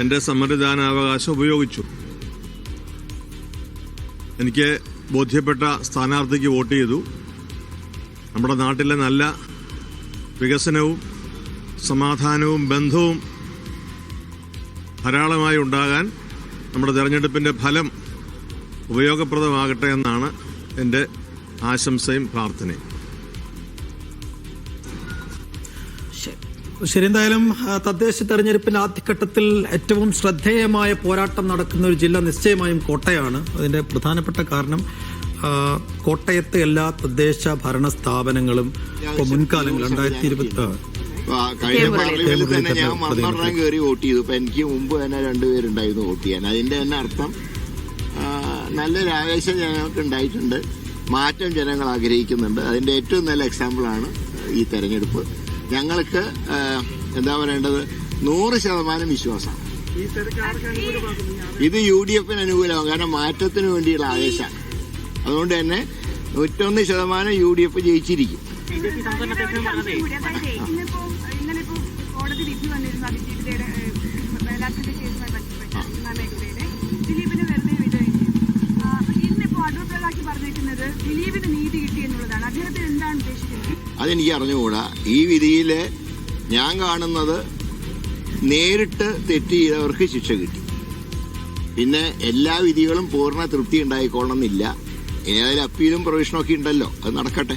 എന്റെ സമ്മതിദാനാവകാശം ഉപയോഗിച്ചു. എനിക്ക് ബോധ്യപ്പെട്ട സ്ഥാനാർത്ഥിക്ക് വോട്ട് ചെയ്തു. നമ്മുടെ നാട്ടിലെ നല്ല വികസനവും സമാധാനവും ബന്ധവും ധാരാളമായി ഉണ്ടാകാൻ നമ്മുടെ തെരഞ്ഞെടുപ്പിന്റെ ഫലം ഉപയോഗപ്രദമാകട്ടെ എന്നാണ് എന്റെ ആശംസയും പ്രാർത്ഥനയും. എന്തായാലും ആ, തദ്ദേശ തെരഞ്ഞെടുപ്പിന്റെ ആദ്യഘട്ടത്തിൽ ഏറ്റവും ശ്രദ്ധേയമായ പോരാട്ടം നടക്കുന്ന ഒരു ജില്ല നിശ്ചയമായും കോട്ടയാണ്. അതിന്റെ പ്രധാനപ്പെട്ട കാരണം കോട്ടയത്തെ എല്ലാ തദ്ദേശ ഭരണ സ്ഥാപനങ്ങളും ഇപ്പോൾ മുൻകാലങ്ങൾ രണ്ടായിരത്തി ഇരുപത്തി കഴിഞ്ഞ പാർലമെന്റിൽ തന്നെ ഞാൻ കയറി വോട്ട് ചെയ്തു. ഇപ്പൊ എനിക്ക് മുമ്പ് തന്നെ രണ്ടുപേരുണ്ടായിരുന്നു വോട്ട് ചെയ്യാൻ. അതിന്റെ തന്നെ അർത്ഥം നല്ലൊരു ആവേശം ഞങ്ങൾക്ക് ഉണ്ടായിട്ടുണ്ട്. മാറ്റം ജനങ്ങൾ ആഗ്രഹിക്കുന്നുണ്ട്. അതിന്റെ ഏറ്റവും നല്ല എക്സാമ്പിളാണ് ഈ തെരഞ്ഞെടുപ്പ്. ഞങ്ങൾക്ക് എന്താ പറയേണ്ടത്? നൂറ് ശതമാനം വിശ്വാസമാണ്. ഇത് യു ഡി എഫിന് അനുകൂലമാകും. കാരണം മാറ്റത്തിന് വേണ്ടിയുള്ള ആവേശമാണ്. അതുകൊണ്ട് തന്നെ നൂറ്റൊന്ന് ശതമാനം യു ഡി എഫ് ജയിച്ചിരിക്കും ദിലീപിന് നീതി കിട്ടി എന്നുള്ളതാണ്. അദ്ദേഹത്തിന് എന്താണ് ഉദ്ദേശിക്കുന്നത്? അതെനിക്ക് അറിഞ്ഞുകൂടാ. ഈ വിധിയിൽ ഞാൻ കാണുന്നത് നേരിട്ട് തെറ്റ് ചെയ്തവർക്ക് ശിക്ഷ കിട്ടി. പിന്നെ എല്ലാ വിധികളും പൂർണ തൃപ്തി ഉണ്ടായിക്കൊള്ളണമെന്നില്ല. ഇനി അതിൽ അപ്പീലും പ്രൊവിഷനും ഒക്കെ ഉണ്ടല്ലോ. അത് നടക്കട്ടെ.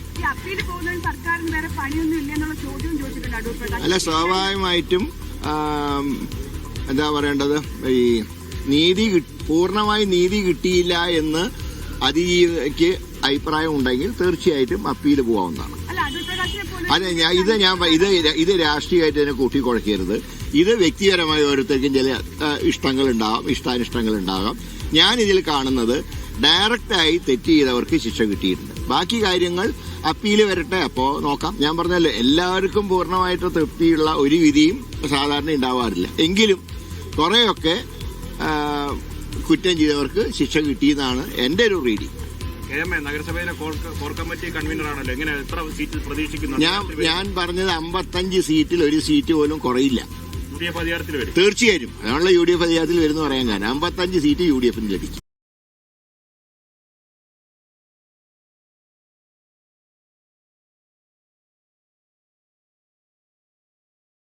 അല്ല സ്വാഭാവികമായിട്ടും എന്താ പറയേണ്ടത്? ഈ നീതി പൂർണമായി പൂർണമായി നീതി കിട്ടിയില്ല എന്ന് അതിജീവിക്ക് അഭിപ്രായം ഉണ്ടെങ്കിൽ തീർച്ചയായിട്ടും അപ്പീൽ പോകാവുന്നതാണ്. അതെ ഞാൻ ഇത് ഞാൻ ഇത് ഇത് രാഷ്ട്രീയമായിട്ട് തന്നെ കൂട്ടിക്കുഴക്കരുത്. ഇത് വ്യക്തിപരമായി ഓരോരുത്തർക്കും ചില ഇഷ്ടങ്ങൾ ഉണ്ടാകാം ഇഷ്ടാനിഷ്ടങ്ങൾ ഉണ്ടാകാം ഞാൻ ഇതിൽ കാണുന്നത് ഡയറക്റ്റായി തെറ്റ് ചെയ്തവർക്ക് ശിക്ഷ കിട്ടിയിട്ടുണ്ട്. ബാക്കി കാര്യങ്ങൾ അപ്പീൽ വരട്ടെ അപ്പോ നോക്കാം. ഞാൻ പറഞ്ഞല്ലോ എല്ലാവർക്കും പൂർണമായിട്ട് തൃപ്തിയുള്ള ഒരു വിധിയും സാധാരണ ഉണ്ടാവാറില്ല. എങ്കിലും കുറേയൊക്കെ കുറ്റം ചെയ്തവർക്ക് ശിക്ഷ കിട്ടിയെന്നാണ് എന്റെ ഒരു റീഡിങ്. എം എ നഗരസഭയിലെ കോർ കമ്മിറ്റി കൺവീനറാണല്ലോ എങ്ങനെ എത്ര സീറ്റ് പ്രതീക്ഷിക്കുന്നു ഞാൻ ഞാൻ പറഞ്ഞത് അമ്പത്തഞ്ച് സീറ്റിൽ ഒരു സീറ്റ് പോലും കുറയില്ല. യു ഡി എഫ് അധികാരത്തിൽ വരും. തീർച്ചയായും. അതാണല്ലോ യു ഡി എഫ് അധികാരത്തിൽ വരുന്ന പറയാൻ കാരണം. അമ്പത്തഞ്ച് സീറ്റ് യു ഡി എഫിന് ലഭിക്കും.